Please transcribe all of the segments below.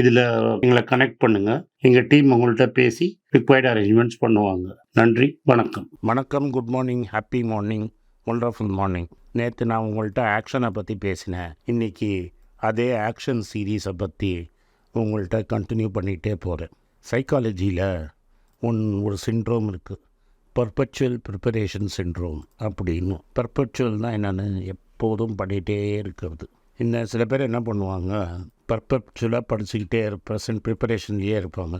இதில் எங்களை கனெக்ட் பண்ணுங்கள் எங்கள் டீம் உங்கள்கிட்ட பேசி ரிக்வயர்ட் அரேஞ்ச்மெண்ட்ஸ் பண்ணுவாங்க. நன்றி வணக்கம். வணக்கம் good morning happy morning wonderful morning நேற்று நான் உங்கள்கிட்ட ஆக்ஷனை பற்றி பேசினேன். இன்றைக்கி அதே ஆக்ஷன் சீரீஸை பற்றி உங்கள்கிட்ட கண்டினியூ பண்ணிகிட்டே போகிறேன் சைக்காலஜியில் ஒன் ஒரு சிண்ட்ரோம் இருக்குது பர்பச்சுவல் ப்ரிப்பரேஷன் சிண்ட்ரோம் அப்படின்னு. பர்பச்சுவல்னால் என்னென்னு எப்போதும் பண்ணிகிட்டே இருக்கிறது. இன்னும் சில பேர் என்ன பண்ணுவாங்க பர்பச்சுவலாக படிச்சுக்கிட்டே ப்ரெசன்ட் ப்ரிப்பரேஷன்லேயே இருப்பாங்க.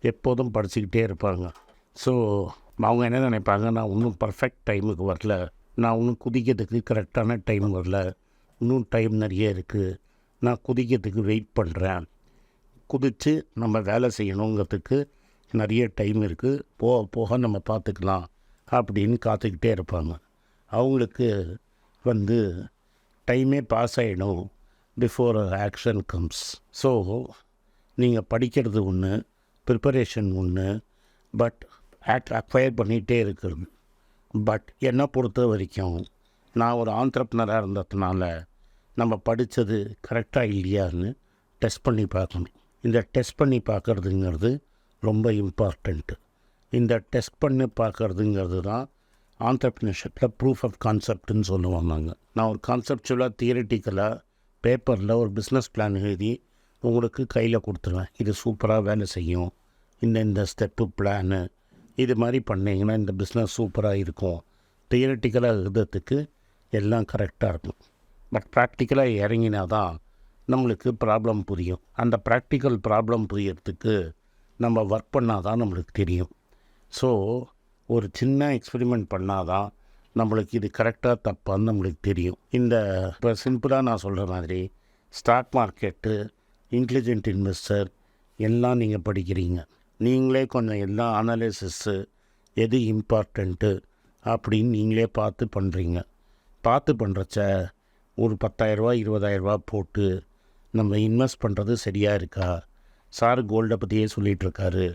எப்போதும் படிச்சுக்கிட்டே இருப்பாங்க. ஸோ அவங்க என்ன நினைப்பாங்க? நான் இன்னும் பர்ஃபெக்ட் டைமுக்கு வரல. நான் இன்னும் குதிக்கிறதுக்கு கரெக்டான டைம் வரல. இன்னும் டைம் நிறைய இருக்குது நான் குதிக்கிறதுக்கு வெயிட் பண்ணுறேன் குதித்து நம்ம வேலை செய்யணுங்கிறதுக்கு நிறைய டைம் இருக்குது போக போக நம்ம பார்த்துக்கலாம் அப்படின்னு காத்துக்கிட்டே இருப்பாங்க. அவங்களுக்கு வந்து டைமே பாஸ் ஆகிடும் பிஃபோர் ஆக்ஷன் கம்ஸ் ஸோ நீங்கள் படிக்கிறது ஒன்று ப்ரிப்பரேஷன் ஒன்று பட் ஆக்ட் அக்வயர் பண்ணிகிட்டே இருக்கிறது. பட் என்னை பொறுத்த வரைக்கும் நான் ஒரு ஆண்டர்ப்னராக இருந்ததுனால நம்ம படித்தது கரெக்டாக இல்லையான்னு டெஸ்ட் பண்ணி பார்க்கணும். இந்த டெஸ்ட் பண்ணி பார்க்குறதுங்கிறது ரொம்ப இம்பார்ட்டண்ட்டு இந்த டெஸ்ட் பண்ணி பார்க்குறதுங்கிறது தான் ஆண்டர்ப்ரினர்ஷிப்பில் ப்ரூஃப் ஆஃப் கான்செப்ட்னு சொல்லுவாங்க நான் ஒரு கான்செப்டுவலாக தியரிட்டிக்கலாக பேப்பரில் ஒரு பிஸ்னஸ் பிளான் எழுதி உங்களுக்கு கையில் கொடுத்துருவேன். இது சூப்பராக வேலை செய்யும். இந்த இந்த ஸ்டெப்பு பிளானு இது மாதிரி பண்ணிங்கன்னா இந்த பிஸ்னஸ் சூப்பராக இருக்கும். தியரட்டிக்கலாக எழுதுறதுக்கு எல்லாம் கரெக்டாக இருக்கும். பட் ப்ராக்டிக்கலாக இறங்கினா தான் நம்மளுக்கு ப்ராப்ளம் புரியும். அந்த ப்ராக்டிக்கல் ப்ராப்ளம் புரியறதுக்கு நம்ம ஒர்க் பண்ணால் தான் நம்மளுக்கு தெரியும். ஸோ ஒரு சின்ன எக்ஸ்பெரிமெண்ட் பண்ணால் தான் நம்மளுக்கு இது கரெக்டாக தப்பான்னு நம்மளுக்கு தெரியும். இந்த இப்போ சிம்பிளாக நான் சொல்கிற மாதிரி ஸ்டாக் மார்க்கெட்டு இன்டெலிஜென்ட் இன்வெஸ்டர் எல்லாம் நீங்கள் படிக்கிறீங்க. நீங்களே கொஞ்சம் எல்லா அனாலிசிஸ்ஸு எது இம்பார்ட்டண்ட்டு அப்படின்னு நீங்களே பார்த்து பண்ணுறீங்க பார்த்து பண்ணுறச்ச ஒரு பத்தாயிரரூபா இருபதாயிரரூபா போட்டு நம்ம இன்வெஸ்ட் பண்ணுறது சரியாக இருக்கா? சார் கோல்டை பற்றியே சொல்லிகிட்ருக்காரு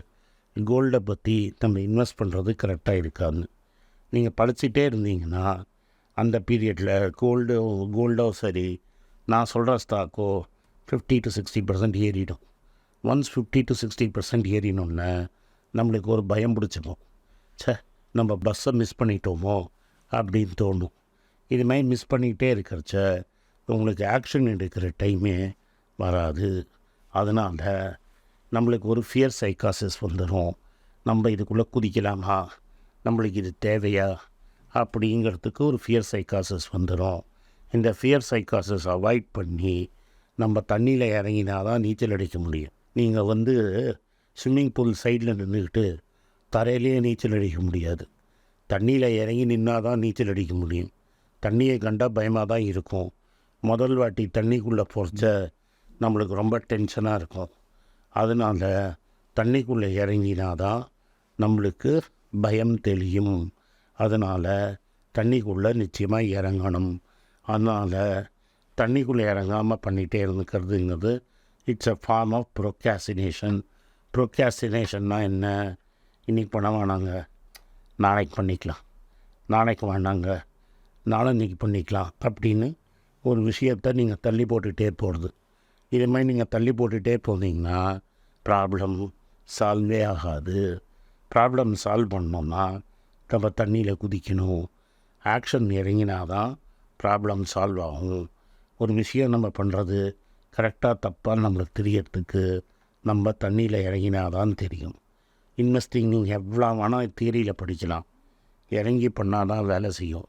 கோல்டை பற்றி நம்ம இன்வெஸ்ட் பண்ணுறது கரெக்டாக இருக்கான்னு. நீங்கள் படிச்சுட்டே இருந்தீங்கன்னா அந்த பீரியடில் கோல்டோ கோல்டோ சரி நான் சொல்கிற ஸ்டாக்கோ ஃபிஃப்டி டு சிக்ஸ்டி பர்சன்ட் ஏறிடும். Once fifty to sixty percent ஏறினோன்னே நம்மளுக்கு ஒரு பயம் பிடிச்சிடும் சே நம்ம பஸ்ஸை மிஸ் பண்ணிட்டோமோ அப்படின்னு தோணும். இது மாதிரி மிஸ் பண்ணிக்கிட்டே இருக்கிறச்ச உங்களுக்கு ஆக்ஷன் எடுக்கிற டைமே வராது. அதனால் நம்மளுக்கு ஒரு ஃபியர் சைக்காசிஸ் வந்துடும் நம்ம இதுக்குள்ளே குதிக்கலாமா? நம்மளுக்கு இது தேவையா? அப்படிங்கிறதுக்கு ஒரு ஃபியர் சைக்காசிஸ் வந்துடும் இந்த ஃபியர் சைக்காசிஸ் அவாய்ட் பண்ணி நம்ம தண்ணியில் இறங்கினா தான் நீச்சல் அடிக்க முடியும். நீங்கள் வந்து ஸ்விம்மிங் பூல் சைடில் நின்றுக்கிட்டு தரையிலேயே நீச்சல் அடிக்க முடியாது. தண்ணியில் இறங்கி நின்னா தான் நீச்சல் அடிக்க முடியும். தண்ணியை கண்டால் பயமாக தான் இருக்கும். முதல் வாட்டி தண்ணிக்குள்ளே பொறிச்ச நம்மளுக்கு ரொம்ப டென்ஷனாக இருக்கும். அதனால் தண்ணிக்குள்ளே இறங்கினா தான் நம்மளுக்கு பயம் தெளியும். அதனால் தண்ணிக்குள்ளே நிச்சயமாக இறங்கணும். அதனால் தண்ணிக்குள்ளே இறங்காமல் பண்ணிகிட்டே இருந்துக்கிறதுங்கிறது it's a form of procrastination ப்ரொக்காசினேஷன்னா என்ன? இன்றைக்கி பண்ண வேணாங்க. நாளைக்கு பண்ணிக்கலாம். நாளைக்கு வேண்டாங்க நாளன்னைக்கு பண்ணிக்கலாம். அப்படின்னு ஒரு விஷயத்தை நீங்கள் தள்ளி போட்டுகிட்டே போகிறது இது மாதிரி நீங்கள் தள்ளி போட்டுகிட்டே போனீங்கன்னா ப்ராப்ளம் சால்வே ஆகாது. ப்ராப்ளம் சால்வ் பண்ணோம்னா நம்ம தண்ணியில் குதிக்கணும். ஆக்ஷன் இறங்கினா தான் ப்ராப்ளம் சால்வ் ஆகும். ஒரு விஷயம் நம்ம பண்ணுறது கரெக்டாக தப்பாக நம்மளுக்கு தெரியறதுக்கு நம்ம தண்ணியில் இறங்கினா தான் தெரியும். இன்வெஸ்டிங் நீங்கள் எவ்வளோ வேணால் தியரியில் படிக்கலாம். இறங்கி பண்ணால் தான் வேலை செய்யும்.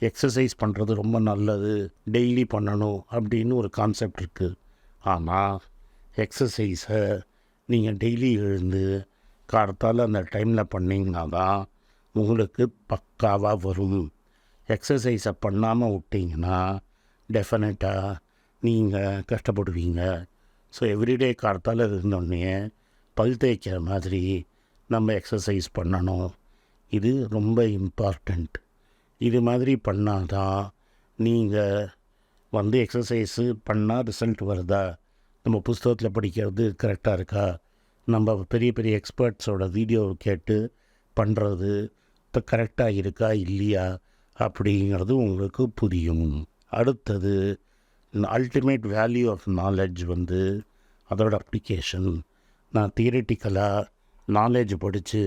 எக்ஸசைஸ் பண்ணுறது ரொம்ப நல்லது. டெய்லி பண்ணணும் அப்படின்னு ஒரு கான்செப்ட் இருக்குது ஆனால் எக்ஸசைஸை நீங்கள் டெய்லி எழுந்து காலத்தால் அந்த டைமில் பண்ணிங்கன்னா தான் உங்களுக்கு பக்காவாக வரும். எக்ஸசைஸை பண்ணாமல் விட்டிங்கன்னா டெஃபினட்டாக நீங்கள் கஷ்டப்படுவீங்க. ஸோ எவ்ரிடே காலத்தால் இருந்தோடனே பல் தேய்க்கிற மாதிரி நம்ம எக்ஸசைஸ் பண்ணணும். இது ரொம்ப இம்பார்ட்டண்ட் இது மாதிரி பண்ணாதான் நீங்கள் வந்து எக்ஸசைஸு பண்ணால் ரிசல்ட் வருதா? நம்ம புஸ்தகத்தில் படிக்கிறது கரெக்டாக இருக்கா? நம்ம பெரிய பெரிய எக்ஸ்பர்ட்ஸோட வீடியோ கேட்டு பண்ணுறது இப்போ கரெக்டாக இருக்கா இல்லையா அப்படிங்கிறது உங்களுக்கு புரியும். அடுத்தது அல்டிமேட் வேல்யூ ஆஃப் நாலேஜ் வந்து அதோட அப்ளிகேஷன் நான் தியரிட்டிக்கலாக நாலேஜ் படித்து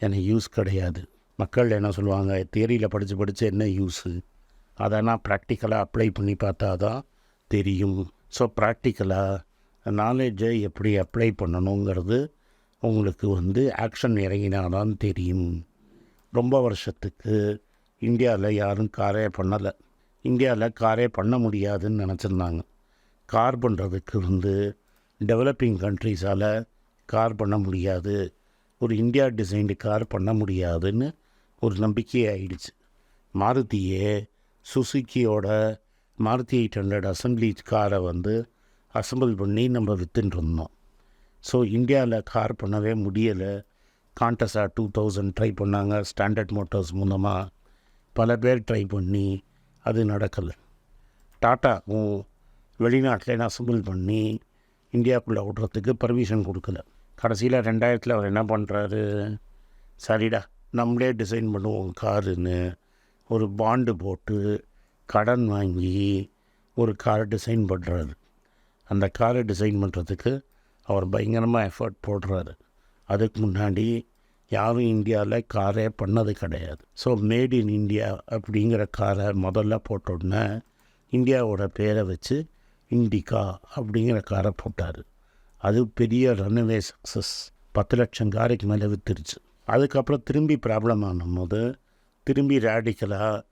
எனக்கு யூஸ் கிடையாது. மக்கள் என்ன சொல்லுவாங்க தியரியில் படித்து படித்து என்ன யூஸு அதை நான் ப்ராக்டிக்கலாக அப்ளை பண்ணி பார்த்தா தான் தெரியும் ஸோ ப்ராக்டிக்கலாக நாலேஜை எப்படி அப்ளை பண்ணணுங்கிறது உங்களுக்கு வந்து ஆக்ஷன் இறங்கினாதான் தெரியும். ரொம்ப வருஷத்துக்கு இந்தியாவில் யாரும் காரே பண்ணலை. இந்தியாவில் காரே பண்ண முடியாதுன்னு நினச்சிருந்தாங்க. கார் பண்ணுறதுக்கு வந்து டெவலப்பிங் கண்ட்ரீஸால் கார் பண்ண முடியாது. ஒரு இந்தியா டிசைன்டு கார் பண்ண முடியாதுன்னு ஒரு நம்பிக்கையே ஆயிடுச்சு. மாருதியே சுசுக்கியோட மாருதி எயிட் ஹண்ட்ரட் அசம்பிளி காரை வந்து அசம்பிள் பண்ணி நம்ம வித்துட்டு இருந்தோம் ஸோ இந்தியாவில் கார் பண்ணவே முடியலை. காண்டஸா டூ தௌசண்ட் ட்ரை பண்ணாங்க. ஸ்டாண்டர்ட் மோட்டார்ஸ் மூலமாக பல பேர் ட்ரை பண்ணி அது நடக்கலை. டாட்டாவும் வெளிநாட்டில் அசம்பிள் பண்ணி இந்தியாவுக்குள்ளே விட்றதுக்கு பர்மிஷன் கொடுக்கல. கடைசியில் ரெண்டாயிரத்தில் அவர் என்ன பண்ணுறாரு சரிடா நம்மளே டிசைன் பண்ணுவோம் காருன்னு ஒரு பாண்டு போட்டு கடன் வாங்கி ஒரு கார் டிசைன் பண்ணுறாரு அந்த காரை டிசைன் பண்ணுறதுக்கு அவர் பயங்கரமாக எஃபர்ட் போடுறாரு. அதுக்கு முன்னாடி யாரும் இந்தியாவில் காரே பண்ணது கிடையாது. ஸோ மேட் இன் இந்தியா அப்படிங்கிற காரை முதல்ல போட்டோடனே இந்தியாவோட பேரை வச்சு இண்டிகா அப்படிங்கிற காரை போட்டார். அது பெரிய ரன்வே சக்ஸஸ் பத்து லட்சம் காரைக்கு மேலே வித்துருச்சு. அதுக்கப்புறம் திரும்பி ப்ராப்ளம் ஆனும்போது திரும்பி ரேடிக்கலாக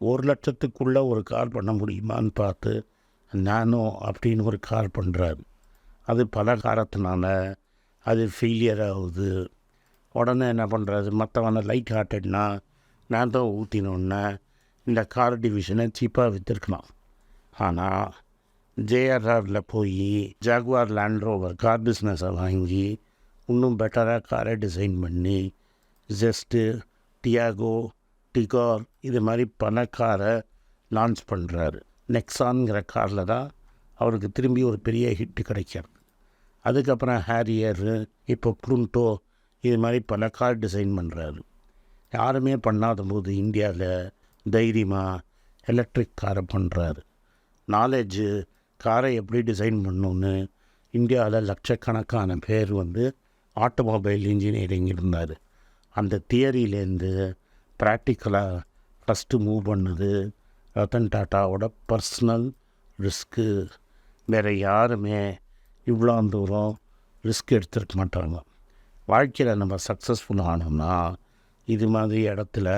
ஒரு லட்சத்துக்குள்ளே ஒரு கார் பண்ண முடியுமான்னு பார்த்து நானோ அப்படின்னு ஒரு கார் பண்ணுறாரு அது பல காரத்தினால அது ஃபெயிலியர் ஆகுது. உடனே என்ன பண்ணுறாரு மற்றவனை லைட் ஹார்ட்டட்னா நான் தான் ஊற்றினோன்னே இந்த கார் டிவிஷனை சீப்பாக விற்றுருக்கலாம் ஆனால் ஜேஆர்ஆரில் போய் ஜாகுவார் லேண்ட் ரோவர் கார் பிஸ்னஸை வாங்கி இன்னும் பெட்டராக காரை டிசைன் பண்ணி ஜெஸ்ட்டு டியாகோ டிகார் இது மாதிரி பணக்காரை லான்ச் பண்ணுறாரு நெக்ஸான்ங்கிற காரில் தான் அவருக்கு திரும்பி ஒரு பெரிய ஹிட்டு கிடைக்கும். அதுக்கப்புறம் ஹேரியர் இப்போ ப்ளூண்டோ இது மாதிரி பல கார் டிசைன் பண்ணுறாரு யாருமே பண்ணாத போது இந்தியாவில் தைரியமாக எலக்ட்ரிக் காரை பண்ணுறாரு நாலேஜு காரை எப்படி டிசைன் பண்ணணுன்னு இந்தியாவில் லட்சக்கணக்கான பேர் வந்து ஆட்டோமொபைல் இன்ஜினியரிங் இருந்தார். அந்த தியரியிலேருந்து ப்ராக்டிக்கலாக ஃபஸ்ட்டு மூவ் பண்ணுது ரத்தன் டாட்டாவோட பர்சனல் ரிஸ்க்கு வேறு யாருமே இவ்வளோ தூரம் ரிஸ்க் எடுத்துருக்க மாட்டாங்க. வாழ்க்கையில் நம்ம சக்ஸஸ்ஃபுல் ஆனோம்னா இது மாதிரி இடத்துல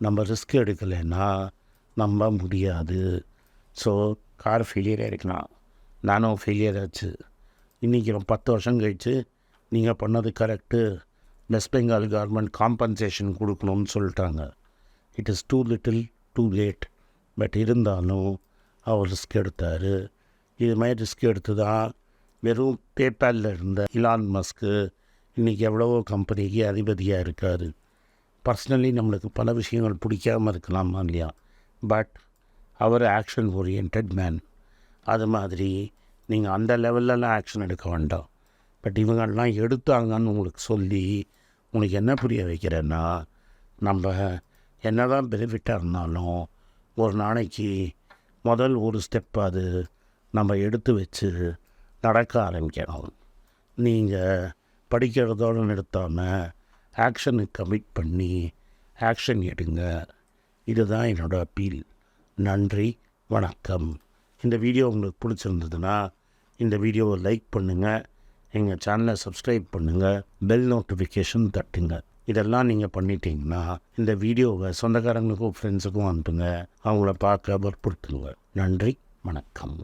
நம்ம ரிஸ்க் எடுக்கலைன்னா நம்ப முடியாது. ஸோ கார் ஃபெயிலியரே இருக்கலாம். நானும் ஃபெயிலியர் ஆச்சு. இன்றைக்கி பத்து வருஷம் கழித்து நீங்கள் பண்ணது correct West Bengal government compensation கொடுக்கணும்னு சொல்லிட்டாங்க. It is too little too late but இருந்தாலும் அவர் ரிஸ்க் எடுத்தார். இது மாதிரி ரிஸ்க் எடுத்து தான் வெறும் பேப்பாலில் இருந்த இலான் மஸ்க்கு இன்றைக்கி எவ்வளவோ கம்பெனிக்கு அதிபதியாக இருக்கார். பர்சனலி நம்மளுக்கு பல விஷயங்கள் பிடிக்காமல் இருக்கலாமா இல்லையா? பட் அவர் ஆக்ஷன் ஓரியன்ட் மேன் அது மாதிரி நீங்கள் அந்த லெவல்லலாம் ஆக்ஷன் எடுக்க வேண்டாம். பட் இவங்கெல்லாம் எடுத்தாங்கன்னு உங்களுக்கு சொல்லி உங்களுக்கு என்ன புரிய வைக்கிறேன்னா நம்ம என்ன தான் பெனிஃபிட்டாக இருந்தாலும் ஒரு நாளைக்கு முதல் ஒரு ஸ்டெப் அது நம்ம எடுத்து வச்சு நடக்க ஆரம்பிக்கணும். நீங்கள் படிக்கிறதோடு நிறுத்தாமல் ஆக்ஷனுக்கு கமிட் பண்ணி ஆக்ஷன் எடுங்க. இதுதான் என்னோடய அப்பீல் நன்றி வணக்கம். இந்த வீடியோ உங்களுக்கு பிடிச்சிருந்ததுன்னா இந்த வீடியோவை லைக் பண்ணுங்கள் எங்கள் சேனலை சப்ஸ்கிரைப் பண்ணுங்கள் பெல் நோட்டிஃபிகேஷன் தட்டுங்க. இதெல்லாம் நீங்கள் பண்ணிட்டீங்கன்னா இந்த வீடியோவை சொந்தக்காரங்களுக்கும் ஃப்ரெண்ட்ஸுக்கும் அனுப்புங்க. அவங்கள பார்க்க வற்புறுத்துங்க. நன்றி வணக்கம்.